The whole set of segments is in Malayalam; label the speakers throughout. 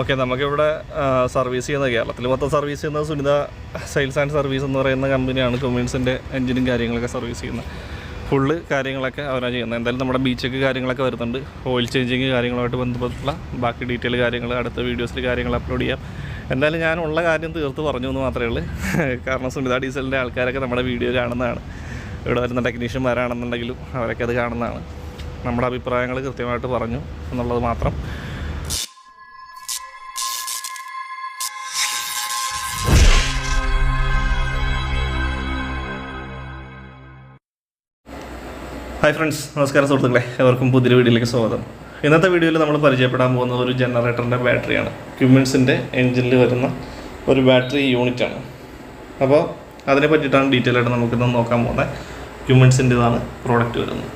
Speaker 1: ഓക്കെ നമുക്കിവിടെ സർവീസ് ചെയ്യുന്ന കേരളത്തിൽ മൊത്തം സർവീസ് ചെയ്യുന്നത് സുനിത സെയിൽസ് ആൻഡ് സർവീസ് എന്ന് പറയുന്ന കമ്പനിയാണ്. കൊമീൻസിന്റെ എഞ്ചിനും കാര്യങ്ങളൊക്കെ സർവീസ് ചെയ്യുന്നത് ഫുള്ള് കാര്യങ്ങളൊക്കെ അവരാണ് ചെയ്യുന്നത്. എന്തായാലും നമ്മുടെ ബീച്ചൊക്കെ കാര്യങ്ങളൊക്കെ വരുന്നുണ്ട്. ഓയിൽ ചേഞ്ചിങ് കാര്യങ്ങളുമായിട്ട് ബന്ധപ്പെട്ടുള്ള ബാക്കി ഡീറ്റെയിൽ കാര്യങ്ങൾ അടുത്ത വീഡിയോസിൽ കാര്യങ്ങൾ അപ്ലോഡ് ചെയ്യാം. എന്തായാലും ഞാൻ ഉള്ള കാര്യം തീർത്ത് പറഞ്ഞു എന്ന് മാത്രമേ ഉള്ളൂ. കാരണം സുനിത ഡീസലിന്റെ ആൾക്കാരൊക്കെ നമ്മുടെ വീഡിയോ കാണുന്നതാണ്. ഇവിടെ വരുന്ന ടെക്നീഷ്യന്മാരാണെന്നുണ്ടെങ്കിലും അവരൊക്കെ അത് കാണുന്നതാണ്. നമ്മുടെ അഭിപ്രായങ്ങൾ കൃത്യമായിട്ട് പറഞ്ഞു എന്നുള്ളത് മാത്രം. ഹായ് ഫ്രണ്ട്സ് നമസ്കാരം സുഹൃത്തുക്കളെ. എവർക്കും പുതിയ വീഡിയോയിലേക്ക് സ്വാഗതം. ഇന്നത്തെ വീഡിയോയിൽ നമ്മൾ പരിചയപ്പെടാൻ പോകുന്ന ഒരു ജനറേറ്ററിന്റെ ബാറ്ററിയാണ്. ക്യുമിൻസിന്റെ എഞ്ചിനിൽ വരുന്ന ഒരു ബാറ്ററി യൂണിറ്റാണ്. അപ്പോൾ അതിനെ പറ്റിയിട്ടാണ് ഡീറ്റെയിൽ ആയിട്ട് നമുക്കിന്ന് നോക്കാൻ പോകുന്നത്. ക്യുമിൻസിന്റെതാണ് പ്രോഡക്റ്റ് വരുന്നത്.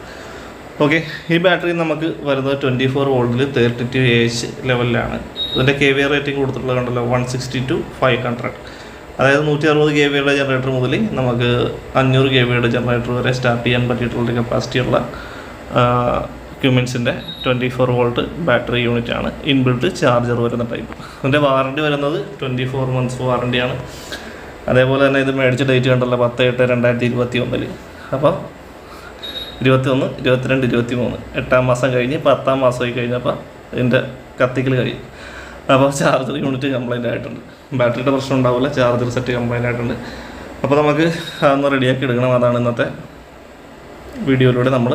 Speaker 1: ഓക്കെ ഈ ബാറ്ററി നമുക്ക് വരുന്നത് ട്വന്റി ഫോർ വോൾട്ടിൽ തേർട്ടി ടു എച്ച് ലെവലിലാണ് ഇതിന്റെ കെ വി റേറ്റിംഗ് കൊടുത്തിട്ടുള്ളത് കണ്ടല്ലോ one sixty two five hundred അതായത് നൂറ്റി അറുപത് കെ വിയുടെ ജനറേറ്റർ മുതൽ നമുക്ക് അഞ്ഞൂറ് കെ വിയുടെ ജനറേറ്റർ വരെ സ്റ്റാർട്ട് ചെയ്യാൻ പറ്റിയിട്ടുള്ള കപ്പാസിറ്റിയുള്ള ക്യൂമിൻസിന്റെ twenty four volt battery unit ആണ് ഇൻബിൽട്ട് ചാർജർ വരുന്ന ടൈപ്പ് അതിന്റെ വാറണ്ടി വരുന്നത് ട്വന്റി ഫോർ മന്ത്സ് വാറണ്ടിയാണ് അതേപോലെ തന്നെ ഇത് മേടിച്ച ഡേറ്റ് കണ്ടല്ലോ പത്ത് എട്ട് രണ്ടായിരത്തി ഇരുപത്തി ഒന്നിൽ അപ്പോൾ ഇരുപത്തി ഒന്ന് ഇരുപത്തിരണ്ട് ഇരുപത്തി മൂന്ന് എട്ടാം മാസം കഴിഞ്ഞ് പത്താം മാസമായി കഴിഞ്ഞപ്പോൾ ഇതിന്റെ കത്തിക്കൽ കഴിയും അപ്പോൾ ചാർജർ യൂണിറ്റ് കംപ്ലൈന്റ് ആയിട്ടുണ്ട്. ബാറ്ററിയുടെ പ്രശ്നം ഉണ്ടാവില്ല ചാർജർ സെറ്റ് കംപ്ലൈന്റ് ആയിട്ടുണ്ട്. അപ്പോൾ നമുക്ക് അതൊന്ന് റെഡിയാക്കി എടുക്കണം. അതാണ് ഇന്നത്തെ വീഡിയോയിലൂടെ നമ്മൾ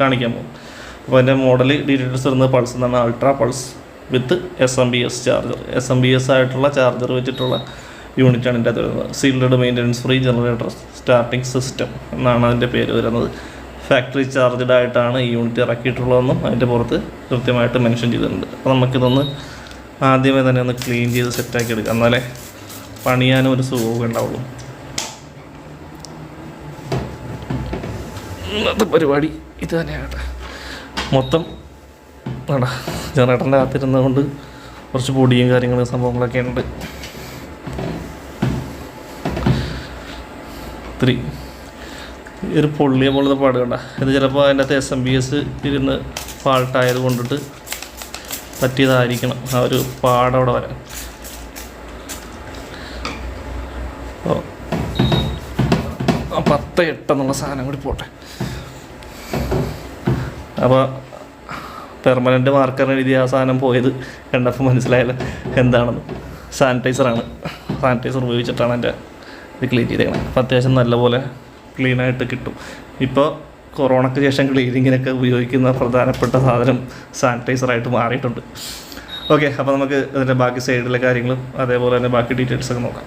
Speaker 1: കാണിക്കാൻ പോകും അപ്പോൾ അതിന്റെ മോഡൽ ഡീറ്റെയിൽസ് വരുന്നത് പൾസ് എന്നാണ്. Ultra pulse with S M B S charger S M B S ആയിട്ടുള്ള ചാർജർ വെച്ചിട്ടുള്ള യൂണിറ്റാണ് ഇതിന്റെ അകത്ത് വരുന്നത്. Sealed maintenance free generator starting system എന്നാണ് അതിന്റെ പേര് വരുന്നത്. ഫാക്ടറി ചാർജഡ് ആയിട്ടാണ് ഈ യൂണിറ്റ് ഇറക്കിയിട്ടുള്ളതെന്നും അതിന്റെ പുറത്ത് കൃത്യമായിട്ട് മെൻഷൻ ചെയ്തിട്ടുണ്ട്. അപ്പോൾ നമുക്കിതൊന്ന് ആദ്യമേ തന്നെ ഒന്ന് ക്ലീൻ ചെയ്ത് സെറ്റാക്കി എടുക്കാം. എന്നാലേ പണിയാനും ഒരു സുഖമൊക്കെ ഉണ്ടാവുള്ളൂ. ഇന്നത്തെ പരിപാടി ഇത് തന്നെയാണ്. മൊത്തം വേണ്ട ജനറേറ്ററിന്റെ അകത്തിരുന്നത് കൊണ്ട് കുറച്ച് പൊടിയും കാര്യങ്ങളും സംഭവങ്ങളൊക്കെ ഉണ്ട്. ഇത്തിരി ഒരു പൊള്ളിയ പോലത്തെ പാടുകണ്ട ഇത് ചിലപ്പോൾ അതിന്റെ അകത്ത് എസ് എം ബി എസ് ഇരുന്ന് ഫാൾട്ടായത് കൊണ്ടിട്ട് പറ്റിയതായിരിക്കണം ആ ഒരു പാടവിടെ വരാൻ. ഓ. പത്ത് എട്ടെന്നുള്ള സാധനം കൂടി പോട്ടെ. അപ്പോൾ പെർമനന്റ് മാർക്കറിന് എഴുതിയ ആ സാധനം പോയത് കണ്ടപ്പോൾ മനസ്സിലായാലും എന്താണെന്ന്. സാനിറ്റൈസറാണ് സാനിറ്റൈസർ ഉപയോഗിച്ചിട്ടാണ് എന്റെ ഇത് ക്ലീൻ ചെയ്തേക്കുന്നത് അപ്പോൾ അത്യാവശ്യം നല്ലപോലെ ക്ലീനായിട്ട് കിട്ടും. ഇപ്പോൾ കൊറോണയ്ക്ക് ശേഷം ക്ലീനിങ്ങിനൊക്കെ ഉപയോഗിക്കുന്ന പ്രധാനപ്പെട്ട സാധനം സാനിറ്റൈസറായിട്ട് മാറിയിട്ടുണ്ട്. ഓക്കെ അപ്പോൾ നമുക്ക് ഇതിന്റെ ബാക്കി സൈഡിലെ കാര്യങ്ങളും അതേപോലെ തന്നെ ബാക്കി ഡീറ്റെയിൽസൊക്കെ നോക്കാം.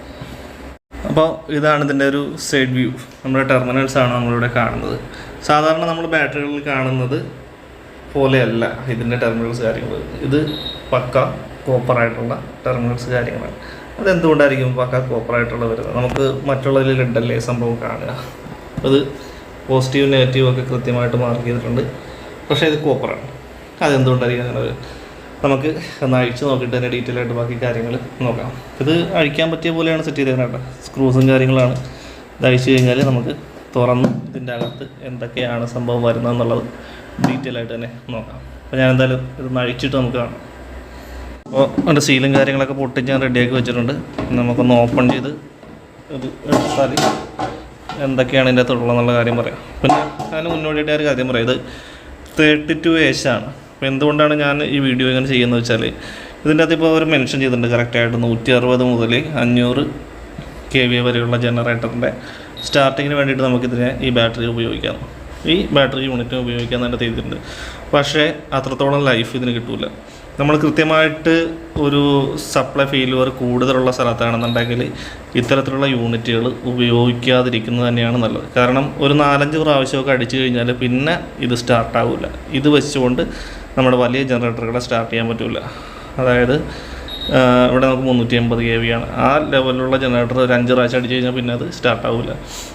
Speaker 1: അപ്പോൾ ഇതാണ് ഇതിന്റെ ഒരു സൈഡ് വ്യൂ. നമ്മുടെ ടെർമിനൽസ് ആണ് നമ്മളിവിടെ കാണുന്നത്. സാധാരണ നമ്മൾ ബാറ്ററികളിൽ കാണുന്നത് പോലെയല്ല ഇതിന്റെ ടെർമിനൽസ് കാര്യങ്ങൾ. ഇത് പക്ക കോപ്പറായിട്ടുള്ള ടെർമിനൽസ് കാര്യങ്ങളാണ്. അതെന്തുകൊണ്ടായിരിക്കും പക്ക കോപ്പറായിട്ടുള്ള വരുന്നത്? നമുക്ക് മറ്റുള്ളതിൽ ഉണ്ടല്ലേ സംഭവം കാണുക? അത് പോസിറ്റീവ് നെഗറ്റീവ് ഒക്കെ കൃത്യമായിട്ട് മാർക്ക് ചെയ്തിട്ടുണ്ട്. പക്ഷേ ഇത് കോപ്പറാണ്. അതെന്തുകൊണ്ടായിരിക്കും അങ്ങനെ? നമുക്ക് ഒന്ന് അഴിച്ച് നോക്കിയിട്ട് തന്നെ ഡീറ്റെയിൽ ആയിട്ട് ബാക്കി കാര്യങ്ങൾ നോക്കാം. ഇത് അഴിക്കാൻ പറ്റിയ പോലെയാണ് സെറ്റ് ചെയ്തേക്കുന്നത് കേട്ടോ. സ്ക്രൂസും കാര്യങ്ങളാണ്. ഇത് അഴിച്ചു കഴിഞ്ഞാൽ നമുക്ക് തുറന്ന് ഇതിന്റെ അകത്ത് എന്തൊക്കെയാണ് സംഭവം വരുന്നതെന്നുള്ളത് ഡീറ്റെയിൽ ആയിട്ട് തന്നെ നോക്കാം. അപ്പോൾ ഞാൻ എന്തായാലും ഇതൊന്ന് അഴിച്ചിട്ട് നമുക്ക് കാണാം. അപ്പോൾ അതിന്റെ സീലും കാര്യങ്ങളൊക്കെ പൊട്ടിച്ച് ഞാൻ റെഡിയാക്കി വെച്ചിട്ടുണ്ട്. നമുക്കൊന്ന് ഓപ്പൺ ചെയ്ത് ഇത് എടുത്താൽ എന്തൊക്കെയാണ് ഇതിന്റെ അകത്തുള്ളതെന്നുള്ള കാര്യം പറയാം. പിന്നെ അതിന് മുന്നോടിയായിട്ട് ഞാൻ ഒരു കാര്യം പറയാം. ഇത് തേർട്ടി ടു ആണ്. അപ്പോൾ എന്തുകൊണ്ടാണ് ഞാൻ ഈ വീഡിയോ ഇങ്ങനെ ചെയ്യുന്നത് വെച്ചാൽ ഇതിന്റെ അകത്ത് ഇപ്പോൾ അവർ മെൻഷൻ ചെയ്തിട്ടുണ്ട്. കറക്റ്റായിട്ട് നൂറ്റി അറുപത് മുതൽ അഞ്ഞൂറ് കെ വി വരെയുള്ള ജനറേറ്ററിന്റെ സ്റ്റാർട്ടിങ്ങിന് വേണ്ടിയിട്ട് നമുക്കിതിനെ ഈ ബാറ്ററി ഉപയോഗിക്കാം. ഈ ബാറ്ററി യൂണിറ്റ് ഉപയോഗിക്കാൻ തന്നെ ചെയ്തിട്ടുണ്ട് പക്ഷേ അത്രത്തോളം ലൈഫ് ഇതിന് കിട്ടില്ല നമ്മൾ കൃത്യമായിട്ട് ഒരു സപ്ലൈ ഫെയിലുവർ കൂടുതലുള്ള സ്ഥലത്താണെന്നുണ്ടെങ്കിൽ ഇത്തരത്തിലുള്ള യൂണിറ്റുകൾ ഉപയോഗിക്കാതിരിക്കുന്നത് തന്നെയാണ് നല്ലത്. കാരണം ഒരു നാലഞ്ച് പ്രാവശ്യമൊക്കെ അടിച്ചു കഴിഞ്ഞാൽ പിന്നെ ഇത് സ്റ്റാർട്ടാവില്ല ഇത് വെച്ചുകൊണ്ട് നമ്മുടെ വലിയ ജനറേറ്ററുകളെ സ്റ്റാർട്ട് ചെയ്യാൻ പറ്റില്ല അതായത് ഇവിടെ നമുക്ക് മുന്നൂറ്റി എൺപത് കെ വി ആണ്. ആ ലെവലിലുള്ള ജനറേറ്റർ ഒരു അഞ്ച് പ്രാവശ്യം അടിച്ചു കഴിഞ്ഞാൽ പിന്നെ അത് സ്റ്റാർട്ടാവില്ല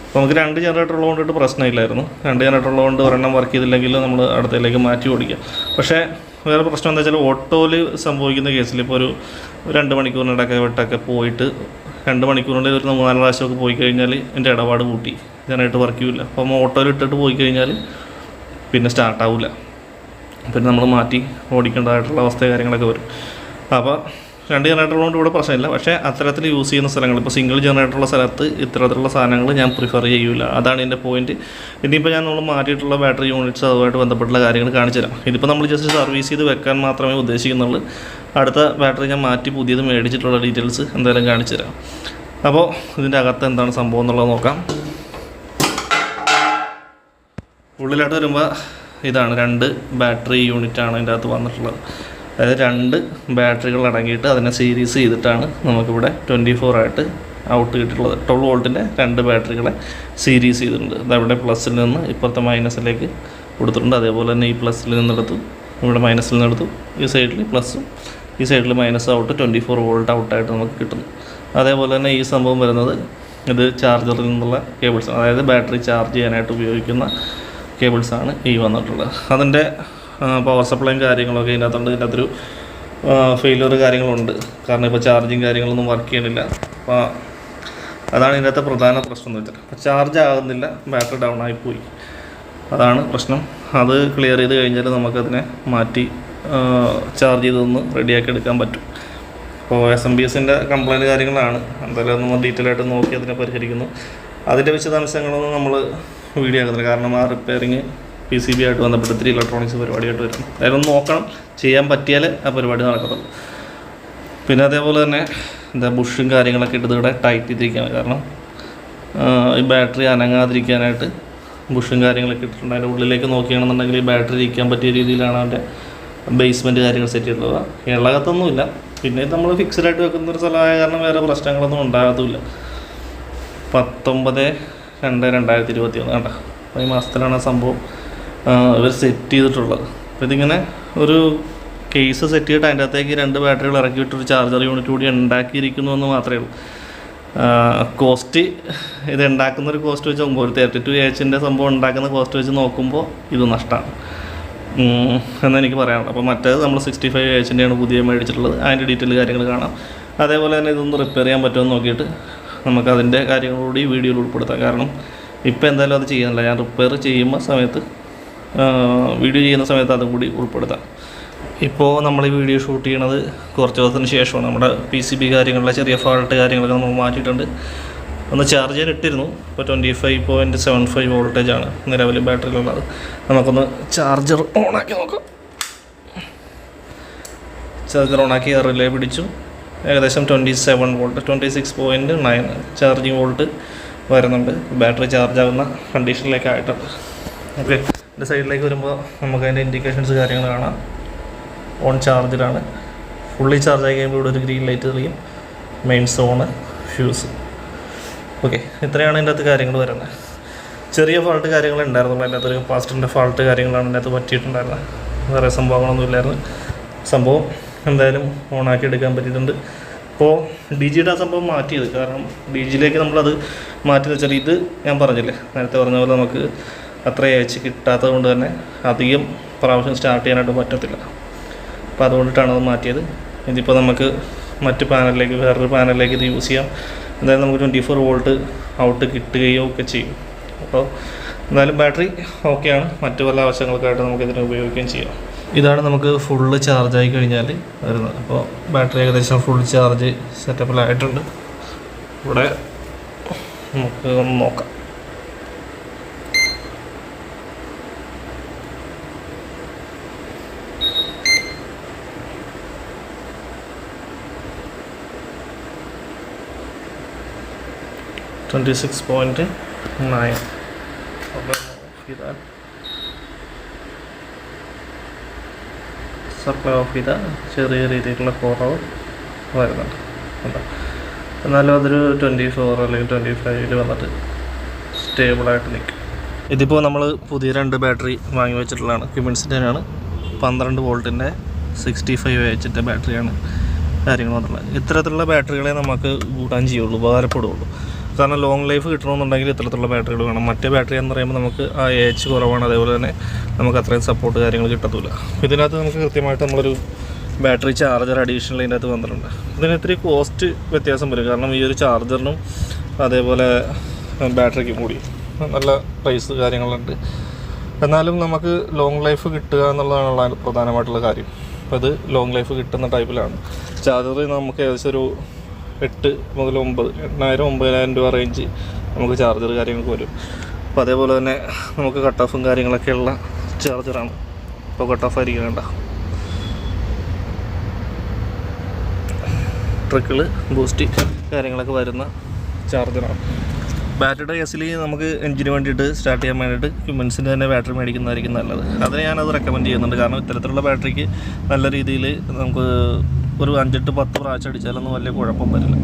Speaker 1: അപ്പോൾ നമുക്ക് രണ്ട് ജനറേറ്റർ ഉള്ളതുകൊണ്ടിട്ട് പ്രശ്നമില്ലായിരുന്നു. രണ്ട് ജനറേറ്റർ ഉള്ളതുകൊണ്ട് ഒരെണ്ണം വർക്ക് ചെയ്തില്ലെങ്കിൽ നമ്മൾ അടുത്തതിലേക്ക് മാറ്റി ഓടിക്കുക പക്ഷേ വേറെ പ്രശ്നം എന്താ വെച്ചാൽ ഓട്ടോയിൽ സംഭവിക്കുന്ന കേസിൽ ഇപ്പോൾ ഒരു രണ്ട് മണിക്കൂറിനിടയ്ക്ക് വിട്ടൊക്കെ പോയിട്ട് രണ്ട് മണിക്കൂറിന്റെ ഒരു മൂന്നാൽ പ്രാവശ്യമൊക്കെ പോയി കഴിഞ്ഞാൽ എന്റെ ഇടപാട് കൂട്ടി ഞാനായിട്ട് വർക്ക് ചെയ്യില്ല അപ്പം ഓട്ടോയിൽ ഇട്ടിട്ട് പോയി കഴിഞ്ഞാൽ പിന്നെ സ്റ്റാർട്ടാവില്ല പിന്നെ നമ്മൾ മാറ്റി ഓടിക്കേണ്ടതായിട്ടുള്ള അവസ്ഥ കാര്യങ്ങളൊക്കെ വരും. അപ്പോൾ രണ്ട് ജനറേറ്റർ കൊണ്ട് ഇവിടെ പ്രശ്നമില്ല. പക്ഷേ അത്തരത്തിൽ യൂസ് ചെയ്യുന്ന സ്ഥലങ്ങൾ ഇപ്പോൾ സിംഗിൾ ജനറേറ്ററുള്ള സ്ഥലത്ത് ഇത്തരത്തിലുള്ള സാധനങ്ങൾ ഞാൻ പ്രിഫർ ചെയ്യില്ല അതാണ് എന്റെ പോയിന്റ് ഇനിയിപ്പോൾ ഞാൻ നമ്മൾ മാറ്റിയിട്ടുള്ള ബാറ്ററി യൂണിറ്റ്സ് അതുമായിട്ട് ബന്ധപ്പെട്ടുള്ള കാര്യങ്ങൾ കാണിച്ചു തരാം. ഇതിപ്പോൾ നമ്മൾ ജസ്റ്റ് സർവീസ് ചെയ്ത് വെക്കാൻ മാത്രമേ ഉദ്ദേശിക്കുന്നുള്ളൂ. അടുത്ത ബാറ്ററി ഞാൻ മാറ്റി പുതിയത് മേടിച്ചിട്ടുള്ള ഡീറ്റെയിൽസ് എന്തായാലും കാണിച്ചു തരാം. അപ്പോൾ ഇതിന്റെ അകത്ത് എന്താണ് സംഭവം എന്നുള്ളത് നോക്കാം. ഉള്ളിലോട്ട് വരുമ്പോൾ ഇതാണ് രണ്ട് ബാറ്ററി യൂണിറ്റാണ് ഇതിന്റെ അകത്ത് വന്നിട്ടുള്ളത്. അതായത് രണ്ട് ബാറ്ററികൾ അടങ്ങിയിട്ട് അതിനെ സീരീസ് ചെയ്തിട്ടാണ് നമുക്കിവിടെ ട്വന്റി ഫോർ ആയിട്ട് ഔട്ട് കിട്ടിയിട്ടുള്ളത്. ട്വൽവ് വോൾട്ടിന്റെ രണ്ട് ബാറ്ററികളെ സീരീസ് ചെയ്തിട്ടുണ്ട്. അതവിടെ പ്ലസ്സിൽ നിന്ന് ഇപ്പുറത്തെ മൈനസിലേക്ക് കൊടുത്തിട്ടുണ്ട്. അതേപോലെ തന്നെ ഈ പ്ലസ്സിൽ നിന്നെടുത്തു. ഇവിടെ മൈനസിൽ നിന്നെടുത്തു. ഈ സൈഡിൽ പ്ലസ്സും ഈ സൈഡിൽ minus out twenty four volt ഔട്ടായിട്ട് നമുക്ക് കിട്ടുന്നു. അതേപോലെ തന്നെ ഈ സംഭവം വരുന്നത് ഇത് ചാർജറിൽ നിന്നുള്ള കേബിൾസ് അതായത് ബാറ്ററി ചാർജ് ചെയ്യാനായിട്ട് ഉപയോഗിക്കുന്ന കേബിൾസാണ് ഈ വന്നിട്ടുള്ളത്. അതിന്റെ പവർ സപ്ലൈയും കാര്യങ്ങളൊക്കെ ഇതിനകത്തുണ്ട്. ഇതിനകത്തൊരു ഫെയിലിയർ കാര്യങ്ങളുണ്ട്. കാരണം ഇപ്പോൾ ചാർജിങ് കാര്യങ്ങളൊന്നും വർക്ക് ചെയ്യണില്ല. അപ്പോൾ അതാണ് ഇതിനകത്തെ പ്രധാന പ്രശ്നം എന്ന് വെച്ചാൽ. അപ്പോൾ ചാർജ് ആകുന്നില്ല ബാറ്ററി ഡൗൺ ആയിപ്പോയി അതാണ് പ്രശ്നം. അത് ക്ലിയർ ചെയ്ത് കഴിഞ്ഞാൽ നമുക്കതിനെ മാറ്റി ചാർജ് ചെയ്തൊന്ന് റെഡിയാക്കി എടുക്കാൻ പറ്റും. അപ്പോൾ എസ് എം ബി എസിന്റെ കംപ്ലയിന്റ് കാര്യങ്ങളാണ്. എന്തായാലും നമ്മൾ ഡീറ്റെയിൽ ആയിട്ട് നോക്കി അതിനെ പരിഹരിക്കുന്നു. അതിന്റെ വിശദാംശങ്ങളൊന്നും നമ്മൾ വീഡിയോ ആക്കുന്നില്ല. കാരണം ആ റിപ്പയറിങ് പി സി ബി ആയിട്ട് ബന്ധപ്പെട്ട് ഇത്തിരി ഇലക്ട്രോണിക്സ് പരിപാടിയായിട്ട് വരും അതായത് ഒന്ന് നോക്കണം. ചെയ്യാൻ പറ്റിയാൽ ആ പരിപാടി നടക്കത്തുള്ളൂ. പിന്നെ അതേപോലെ തന്നെ എന്താ ബുഷും കാര്യങ്ങളൊക്കെ ഇട്ട് ഇവിടെ ടൈറ്റ് ചെയ്തിരിക്കാൻ കാരണം ഈ ബാറ്ററി അനങ്ങാതിരിക്കാനായിട്ട് ബുഷും കാര്യങ്ങളൊക്കെ ഇട്ടിട്ടുണ്ട്. അതിന്റെ ഉള്ളിലേക്ക് നോക്കുകയാണെന്നുണ്ടെങ്കിൽ ഈ ബാറ്ററി ഇരിക്കാൻ പറ്റിയ രീതിയിലാണ് അവന്റെ ബേസ്മെന്റ് കാര്യങ്ങൾ സെറ്റ് ചെയ്തിട്ടുള്ളത്. ഇളകത്തൊന്നുമില്ല. പിന്നെ നമ്മൾ ഫിക്സഡായിട്ട് വെക്കുന്ന ഒരു സ്ഥലമായ കാരണം വേറെ പ്രശ്നങ്ങളൊന്നും ഉണ്ടാകത്തുമില്ല. പത്തൊമ്പത് രണ്ട് രണ്ടായിരത്തി ഇരുപത്തി ഒന്ന് കണ്ട ഈ മാസത്തിലാണ് സംഭവം ഇവർ സെറ്റ് ചെയ്തിട്ടുള്ളത്. അപ്പോൾ ഇതിങ്ങനെ ഒരു കേസ് സെറ്റ് ചെയ്തിട്ട് അതിന്റെ അകത്തേക്ക് രണ്ട് ബാറ്ററികൾ ഇറക്കി വിട്ടൊരു ചാർജർ യൂണിറ്റ് കൂടി ഉണ്ടാക്കിയിരിക്കുന്നു എന്ന് മാത്രമേ ഉള്ളൂ. കോസ്റ്റ് ഇത് ഉണ്ടാക്കുന്ന ഒരു കോസ്റ്റ് വെച്ച് നോക്കുമ്പോൾ ഒരു തേർട്ടി ടു എച്ചിന്റെ സംഭവം ഉണ്ടാക്കുന്ന കോസ്റ്റ് വെച്ച് നോക്കുമ്പോൾ ഇത് നഷ്ടമാണ്. എന്നെനിക്ക് പറയാനുള്ളത് അപ്പോൾ മറ്റേത് നമ്മൾ സിക്സ്റ്റി ഫൈവ് എച്ചിന്റെയാണ് പുതിയ മേടിച്ചിട്ടുള്ളത്. അതിന്റെ ഡീറ്റെയിൽ കാര്യങ്ങൾ കാണാം. അതേപോലെ തന്നെ ഇതൊന്ന് റിപ്പയർ ചെയ്യാൻ പറ്റുമോ എന്ന് നോക്കിയിട്ട് നമുക്ക് അതിന്റെ കാര്യങ്ങളോട് വീഡിയോയിൽ ഉൾപ്പെടുത്താം. കാരണം ഇപ്പോൾ എന്തായാലും അത് ചെയ്യുന്നില്ല. ഞാൻ റിപ്പയർ ചെയ്യുമ്പോൾ സമയത്ത് വീഡിയോ ചെയ്യുന്ന സമയത്ത് അതും കൂടി ഉൾപ്പെടുത്താം. ഇപ്പോൾ നമ്മൾ ഈ വീഡിയോ ഷൂട്ട് ചെയ്യണത് കുറച്ച് ദിവസത്തിന് ശേഷമാണ്. നമ്മുടെ പി സി ബി കാര്യങ്ങളിലെ ചെറിയ ഫാൾട്ട് കാര്യങ്ങളൊക്കെ നമ്മൾ മാറ്റിയിട്ടുണ്ട്. ഒന്ന് ചാർജ് ചെയ്യാൻ ഇട്ടിരുന്നു. ഇപ്പോൾ twenty five point seven five voltage ആണ് നിലവിൽ ബാറ്ററിയിലുള്ളത് നമുക്കൊന്ന് ചാർജർ ഓണാക്കി നോക്കാം. ചാർജർ ഓണാക്കി റിലേ പിടിച്ചു. ഏകദേശം twenty seven volt twenty six point nine charging volt വരുന്നുണ്ട് ബാറ്ററി ചാർജ് ആകുന്ന കണ്ടീഷനിലേക്ക് ആയിട്ടുണ്ട്. ഓക്കെ എന്റെ സൈഡിലേക്ക് വരുമ്പോൾ നമുക്ക് അതിന്റെ ഇൻഡിക്കേഷൻസ് കാര്യങ്ങൾ കാണാം. ഓൺ ചാർജിലാണ് ഫുള്ളി ചാർജ് ആയി കഴിയുമ്പോൾ ഇവിടെ ഒരു ഗ്രീൻ ലൈറ്റ് തെളിയും. മെയിൻ സോണ് ഫ്യൂസ് ഓക്കെ ഇത്രയാണ് ഇതിന്റെ അകത്ത് കാര്യങ്ങൾ വരുന്നത്. ചെറിയ ഫാൾട്ട് കാര്യങ്ങൾ ഉണ്ടായിരുന്നുള്ളൂ അതിന്റെ അകത്തൊരു പാസ്റ്റിന്റെ ഫാൾട്ട് കാര്യങ്ങളാണ് അതിന്റെ അകത്ത് പറ്റിയിട്ടുണ്ടായിരുന്നത്. വേറെ സംഭവങ്ങളൊന്നും ഇല്ലായിരുന്നു. സംഭവം എന്തായാലും ഓണാക്കി എടുക്കാൻ പറ്റിയിട്ടുണ്ട്. അപ്പോൾ ഡി ജിയുടെ ആ സംഭവം മാറ്റിയത്. കാരണം ഡി ജിയിലേക്ക് നമ്മളത് മാറ്റി വെച്ചാൽ ഇത് ഞാൻ പറഞ്ഞില്ലേ? നേരത്തെ പറഞ്ഞ പോലെ നമുക്ക് അത്ര അയച്ച് കിട്ടാത്തത് കൊണ്ട് തന്നെ അധികം പ്രാവശ്യം സ്റ്റാർട്ട് ചെയ്യാനായിട്ട് പറ്റത്തില്ല. അപ്പോൾ അതുകൊണ്ടിട്ടാണ് അത് മാറ്റിയത്. ഇതിപ്പോൾ നമുക്ക് മറ്റ് പാനലിലേക്ക് വേറൊരു പാനലിലേക്ക് ഇത് യൂസ് ചെയ്യാം. എന്തായാലും നമുക്ക് ട്വന്റി ഫോർ വോൾട്ട് ഔട്ട് കിട്ടുകയോ ഒക്കെ ചെയ്യും. അപ്പോൾ എന്തായാലും ബാറ്ററി ഓക്കെയാണ് മറ്റു പല ആവശ്യങ്ങൾക്കായിട്ട് നമുക്ക് ഇതിനെ ഉപയോഗിക്കുകയും ചെയ്യാം. ഇതാണ് നമുക്ക് ഫുള്ള് ചാർജായി കഴിഞ്ഞാൽ വരുന്നത്. അപ്പോൾ ബാറ്ററി ഏകദേശം ഫുൾ ചാർജ് സെറ്റപ്പിലായിട്ടുണ്ട് ഇവിടെ നമുക്ക് ഒന്ന് നോക്കാം. Twenty six point supply off ചെയ്താൽ ചെറിയ രീതിയിലുള്ള കുറവ് വരുന്നുണ്ട്. കണ്ടോ? എന്നാലും അതൊരു ട്വന്റി ഫോർ അല്ലെങ്കിൽ ട്വന്റി ഫൈവിൽ വന്നിട്ട് സ്റ്റേബിളായിട്ട് നിൽക്കും. ഇതിപ്പോൾ നമ്മൾ പുതിയ രണ്ട് ബാറ്ററി വാങ്ങി വെച്ചിട്ടുള്ളതാണ്. ക്യുമിൻസിന്റെ തന്നെയാണ് പന്ത്രണ്ട് വോൾട്ടിന്റെ സിക്സ്റ്റി ഫൈവ് എച്ചിന്റെ ബാറ്ററിയാണ് കാര്യങ്ങൾ വന്നിട്ടുള്ളത്. ഇത്തരത്തിലുള്ള ബാറ്ററികളെ നമുക്ക് കൂട്ടാൻ ചെയ്യുള്ളൂ ഉപകാരപ്പെടുകയുള്ളൂ കാരണം ലോങ് ലൈഫ് കിട്ടണമെന്നുണ്ടെങ്കിൽ ഇത്തരത്തിലുള്ള ബാറ്ററികൾ വേണം. മറ്റേ ബാറ്ററി എന്ന് പറയുമ്പോൾ നമുക്ക് ആ എച്ച് കുറവാണ്. അതേപോലെ തന്നെ നമുക്ക് അത്രയും സപ്പോർട്ട് കാര്യങ്ങൾ കിട്ടത്തില്ല. ഇതിനകത്ത് നമുക്ക് കൃത്യമായിട്ട് നമ്മളൊരു ബാറ്ററി ചാർജർ അഡീഷണൽ ഇതിനകത്ത് വന്നിട്ടുണ്ട്. ഇതിന് ഇത്തിരി കോസ്റ്റ് വ്യത്യാസം വരും. കാരണം ഈ ഒരു ചാർജറിനും അതേപോലെ ബാറ്ററിക്കും കൂടി നല്ല പ്രൈസ് കാര്യങ്ങളുണ്ട്. എന്നാലും നമുക്ക് ലോങ് ലൈഫ് കിട്ടുക എന്നുള്ളതാണുള്ള പ്രധാനമായിട്ടുള്ള കാര്യം. അപ്പോൾ അത് ലോങ് ലൈഫ് കിട്ടുന്ന ടൈപ്പിലാണ് ചാർജർ നമുക്ക് ഏകദേശം ഒരു എട്ട് മുതൽ ഒമ്പത് എണ്ണായിരം ഒമ്പതിനായിരം രൂപ റേഞ്ച് നമുക്ക് ചാർജർ കാര്യങ്ങൾക്ക് വരും. അപ്പോൾ അതേപോലെ തന്നെ നമുക്ക് കട്ട് ഓഫും കാര്യങ്ങളൊക്കെയുള്ള ചാർജറാണ് ഇപ്പോൾ കട്ട് ഓഫ് ആയിരിക്കും വേണ്ട ട്രിക്കിൾ ബൂസ്റ്റ് കാര്യങ്ങളൊക്കെ വരുന്ന ചാർജറാണ് ബാറ്ററിയുടെ കേസിൽ നമുക്ക് എഞ്ചിന് വേണ്ടിയിട്ട് സ്റ്റാർട്ട് ചെയ്യാൻ വേണ്ടിയിട്ട് ഹ്യൂമൻസിന്റെ തന്നെ ബാറ്ററി മേടിക്കുന്നതായിരിക്കും നല്ലത്. അത് ഞാനത് റെക്കമെൻഡ് ചെയ്യുന്നുണ്ട്. കാരണം ഇത്തരത്തിലുള്ള ബാറ്ററിക്ക് നല്ല രീതിയിൽ നമുക്ക് ഒരു അഞ്ചെട്ട് പത്ത് പ്രാവശ്യം അടിച്ചാലൊന്നും വലിയ കുഴപ്പം വരില്ല.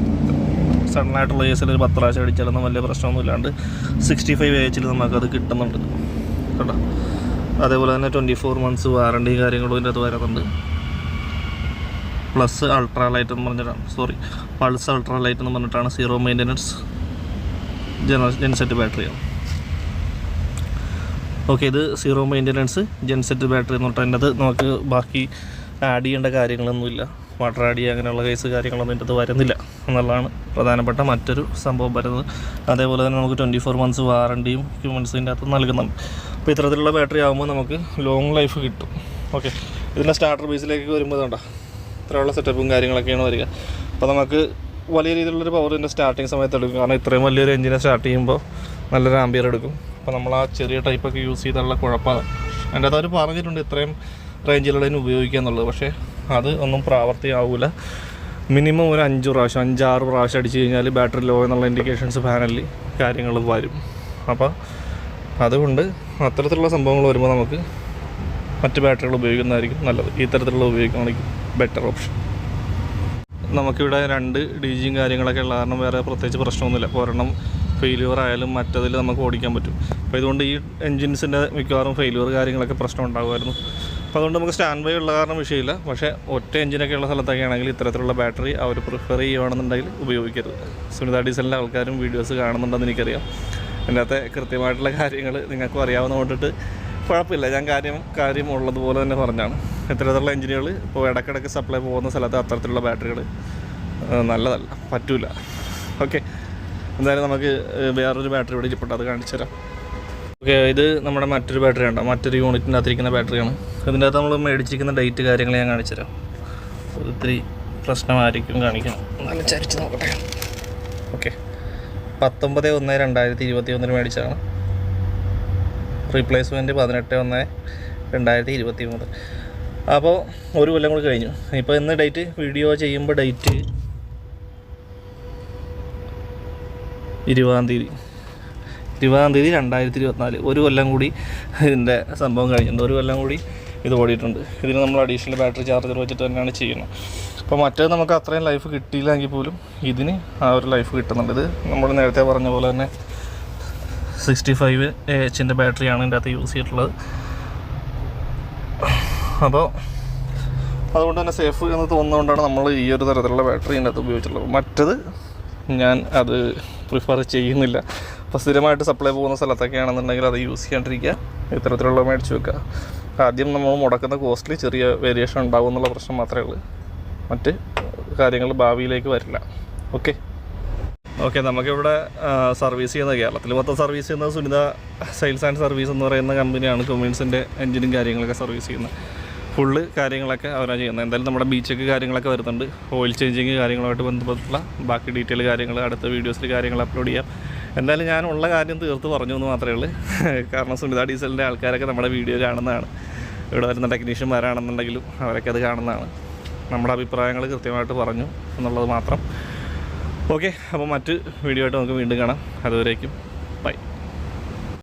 Speaker 1: സഡനായിട്ടുള്ള കേസിൽ ഒരു പത്ത് പ്രാവശ്യം അടിച്ചാലൊന്നും വലിയ പ്രശ്നമൊന്നും ഇല്ലാണ്ട് സിക്സ്റ്റി ഫൈവ് ഏച്ചിൽ നമുക്കത് കിട്ടുന്നുണ്ട്. കേട്ടോ അതേപോലെ തന്നെ ട്വന്റി ഫോർ മന്ത്സ് വാറണ്ടി കാര്യങ്ങളും ഇതിന്റെ അത് വരുന്നുണ്ട് പ്ലസ് അൾട്രാ ലൈറ്റ് എന്ന് പറഞ്ഞിട്ടാണ്. സോറി പൾസ് അൾട്രാ ലൈറ്റ് എന്ന് പറഞ്ഞിട്ടാണ് സീറോ മെയിന്റനൻസ് ജന ജെൻസെറ്റ് ബാറ്ററിയാണ് ഓക്കെ ഇത് സീറോ മെയിന്റനൻസ് ജെൻസെറ്റ് ബാറ്ററി എന്ന് പറഞ്ഞിട്ട് അതിന്റെ അത് നമുക്ക് ബാക്കി ആഡ് ചെയ്യേണ്ട കാര്യങ്ങളൊന്നുമില്ല. വാട്ടർ ചെയ്യുക അങ്ങനെയുള്ള കേസ് കാര്യങ്ങളൊന്നും ഇതിന്റെ അത് വരുന്നില്ല എന്നുള്ളതാണ് പ്രധാനപ്പെട്ട മറ്റൊരു സംഭവം വരുന്നത്. അതേപോലെ തന്നെ നമുക്ക് ട്വന്റി ഫോർ മന്ത്സ് വാറണ്ടിയും ഹ്യൂമൻസിന്റെ അകത്ത് നൽകുന്നുണ്ട്. അപ്പോൾ ഇത്തരത്തിലുള്ള ബാറ്ററി ആകുമ്പോൾ നമുക്ക് ലോങ് ലൈഫ് കിട്ടും. ഓക്കെ ഇതിന്റെ സ്റ്റാർട്ടർ ബേസിലേക്ക് വരുമ്പോൾ കണ്ടോ ഇത്രയുള്ള സെറ്റപ്പും കാര്യങ്ങളൊക്കെയാണ് വരിക. അപ്പോൾ നമുക്ക് വലിയ രീതിയിലുള്ളൊരു പവർ ഇതിന്റെ സ്റ്റാർട്ടിങ് സമയത്ത് എടുക്കും. കാരണം ഇത്രയും വലിയൊരു എഞ്ചിനെ സ്റ്റാർട്ട് ചെയ്യുമ്പോൾ നല്ലൊരു ആംബിയർ എടുക്കും. അപ്പോൾ നമ്മൾ ആ ചെറിയ ടൈപ്പൊക്കെ യൂസ് ചെയ്തുള്ള കുഴപ്പമാണ്. അതിന്റെ അകത്ത് അവർ പറഞ്ഞിട്ടുണ്ട് ഇത്രയും റേഞ്ചിലുള്ളതിന് ഉപയോഗിക്കുക എന്നുള്ളത്. പക്ഷേ അത് ഒന്നും പ്രാവർത്തികമാവില്ല മിനിമം ഒരു അഞ്ച് പ്രാവശ്യം അഞ്ചാറ് പ്രാവശ്യം അടിച്ചു കഴിഞ്ഞാൽ ബാറ്ററി ലോ എന്നുള്ള ഇൻഡിക്കേഷൻസ് പാനലിൽ കാര്യങ്ങൾ വരും. അപ്പോൾ അതുകൊണ്ട് അത്തരത്തിലുള്ള സംഭവങ്ങൾ വരുമ്പോൾ നമുക്ക് മറ്റ് ബാറ്ററികൾ ഉപയോഗിക്കുന്നതായിരിക്കും നല്ലത്. ഈ തരത്തിലുള്ള ഉപയോഗിക്കുകയാണെങ്കിൽ ബെറ്റർ ഓപ്ഷൻ നമുക്കിവിടെ രണ്ട് ഡി ജിയും കാര്യങ്ങളൊക്കെ ഉള്ള കാരണം വേറെ പ്രത്യേകിച്ച് പ്രശ്നമൊന്നുമില്ല. ഒരെണ്ണം ഫെയിലുവർ ആയാലും മറ്റതിൽ നമുക്ക് ഓടിക്കാൻ പറ്റും. അപ്പോൾ ഇതുകൊണ്ട് ഈ എൻജിൻസിന്റെ മിക്കവാറും ഫെയിലുവർ കാര്യങ്ങളൊക്കെ പ്രശ്നം ഉണ്ടാകുമായിരുന്നു അപ്പോൾ അതുകൊണ്ട് നമുക്ക് സ്റ്റാൻഡ് ബൈ ഉള്ള കാരണം വിഷയമില്ല. പക്ഷേ ഒറ്റ എഞ്ചിനൊക്കെ ഉള്ള സ്ഥലത്തൊക്കെ ആണെങ്കിൽ ഇത്തരത്തിലുള്ള ബാറ്ററി അവർ പ്രിഫർ ചെയ്യുകയാണെന്നുണ്ടെങ്കിൽ ഉപയോഗിക്കരുത്. സുനിത ഡീസലിന്റെ ആൾക്കാരും വീഡിയോസ് കാണുന്നുണ്ടെന്ന് എനിക്കറിയാം. അതിനകത്തെ കൃത്യമായിട്ടുള്ള കാര്യങ്ങൾ നിങ്ങൾക്കും അറിയാവുന്ന കൊണ്ടിട്ട് കുഴപ്പമില്ല. ഞാൻ കാര്യം കാര്യം ഉള്ളതുപോലെ തന്നെ പറഞ്ഞാണ്. ഇത്തരത്തിലുള്ള എഞ്ചിനുകൾ ഇപ്പോൾ ഇടയ്ക്കിടയ്ക്ക് സപ്ലൈ പോകുന്ന സ്ഥലത്ത് അത്തരത്തിലുള്ള ബാറ്ററികൾ നല്ലതല്ല. പറ്റൂല. ഓക്കെ എന്തായാലും നമുക്ക് വേറൊരു ബാറ്ററി ഇവിടെ ഇരിപ്പുണ്ട്. അത് കാണിച്ചു തരാം ഓക്കെ ഇത് നമ്മുടെ മറ്റൊരു ബാറ്ററി ഉണ്ടോ മറ്റൊരു യൂണിറ്റിന്റെ അകത്തിരിക്കുന്ന ബാറ്ററിയാണ് ഇതിന്റെ അകത്ത് നമ്മൾ മേടിച്ചിരിക്കുന്ന ഡേറ്റ് കാര്യങ്ങൾ ഞാൻ കാണിച്ചുതരാം. ഒത്തിരി പ്രശ്നമായിരിക്കും കാണിക്കണം. നല്ല ചരിച്ച് നോക്കട്ടെ. ഓക്കെ. പത്തൊമ്പത് ഒന്ന് രണ്ടായിരത്തി ഇരുപത്തി ഒന്നിന് മേടിച്ചാണ് റീപ്ലേസ്മെന്റ് പതിനെട്ട് ഒന്ന് രണ്ടായിരത്തി ഇരുപത്തി മൂന്ന് അപ്പോൾ ഒരു കൊല്ലം കൂടി കഴിഞ്ഞു. ഇപ്പോൾ ഇന്ന് ഡേറ്റ് വീഡിയോ ചെയ്യുമ്പോൾ ഡേറ്റ് ഇരുപതാം തീയതി. ഇരുപതാം തീയതി രണ്ടായിരത്തി ഇരുപത്തിനാല്. ഒരു കൊല്ലം കൂടി ഇതിന്റെ സംഭവം കഴിഞ്ഞിട്ടുണ്ട് ഒരു കൊല്ലം കൂടി ഇത് ഓടിയിട്ടുണ്ട്. ഇതിന് നമ്മൾ അഡീഷണൽ ബാറ്ററി ചാർജർ വെച്ചിട്ട് തന്നെയാണ് ചെയ്യുന്നത്. അപ്പോൾ മറ്റേത് നമുക്ക് അത്രയും ലൈഫ് കിട്ടിയില്ലെങ്കിൽ പോലും ഇതിന് ആ ഒരു ലൈഫ് കിട്ടുന്നുണ്ട്. ഇത് നമ്മൾ നേരത്തെ പറഞ്ഞ പോലെ തന്നെ സിക്സ്റ്റി ഫൈവ് എച്ചിന്റെ ബാറ്ററിയാണ് ഇതിന്റെ അകത്ത് യൂസ് ചെയ്തിട്ടുള്ളത്. അപ്പോൾ അതുകൊണ്ട് തന്നെ സേഫ് എന്ന് തോന്നുന്നതുകൊണ്ടാണ് നമ്മൾ ഈ ഒരു തരത്തിലുള്ള ബാറ്ററി ഇതിന്റെ അകത്ത് ഉപയോഗിച്ചിട്ടുള്ളത്. മറ്റത് ഞാൻ അത് പ്രിഫർ ചെയ്യുന്നില്ല. അപ്പോൾ സ്ഥിരമായിട്ട് സപ്ലൈ പോകുന്ന സ്ഥലത്തൊക്കെ ആണെന്നുണ്ടെങ്കിൽ അത് യൂസ് ചെയ്യാണ്ടിരിക്കുക. ഇത്തരത്തിലുള്ള മേടിച്ച് വെക്കുക. ആദ്യം നമ്മൾ മുടക്കുന്ന കോസ്റ്റിൽ ചെറിയ വേരിയേഷൻ ഉണ്ടാകും എന്നുള്ള പ്രശ്നം മാത്രമേ ഉള്ളൂ. മറ്റ് കാര്യങ്ങൾ ഭാവിയിലേക്ക് വരില്ല. ഓക്കെ? ഓക്കെ നമുക്കിവിടെ സർവീസ് ചെയ്യുന്ന കേരളത്തിൽ മൊത്തം സർവീസ് ചെയ്യുന്നത് സുനിത സെയിൽസ് ആൻഡ് സർവീസ് എന്ന് പറയുന്ന കമ്പനിയാണ്. കൊമീൻസിന്റെ എഞ്ചിനും കാര്യങ്ങളൊക്കെ സർവീസ് ചെയ്യുന്നത്. ഫുള്ള് കാര്യങ്ങളൊക്കെ അവരാണ് ചെയ്യുന്നത്. എന്തായാലും നമ്മുടെ ബീച്ചൊക്കെ കാര്യങ്ങളൊക്കെ വരുന്നുണ്ട്. ഓയിൽ ചേഞ്ചിങ് കാര്യങ്ങളുമായിട്ട് ബന്ധപ്പെട്ടുള്ള ബാക്കി ഡീറ്റെയിൽ കാര്യങ്ങൾ അടുത്ത വീഡിയോസിൽ കാര്യങ്ങൾ അപ്ലോഡ് ചെയ്യാം. എന്തായാലും ഞാൻ ഉള്ള കാര്യം തീർത്ത് പറഞ്ഞു എന്ന് മാത്രമേ ഉള്ളൂ. കാരണം സുനിത ഡീസലിന്റെ ആൾക്കാരൊക്കെ നമ്മുടെ വീഡിയോ കാണുന്നതാണ് ഇവിടെ വരുന്ന ടെക്നീഷ്യന്മാരാണെന്നുണ്ടെങ്കിലും അവരൊക്കെ അത് കാണുന്നതാണ്. നമ്മുടെ അഭിപ്രായങ്ങൾ കൃത്യമായിട്ട് പറഞ്ഞു എന്നുള്ളത് മാത്രം. ഓക്കെ അപ്പോൾ മറ്റ് വീഡിയോ ആയിട്ട് നമുക്ക് വീണ്ടും കാണാം. അതുവരേക്കും ബൈ.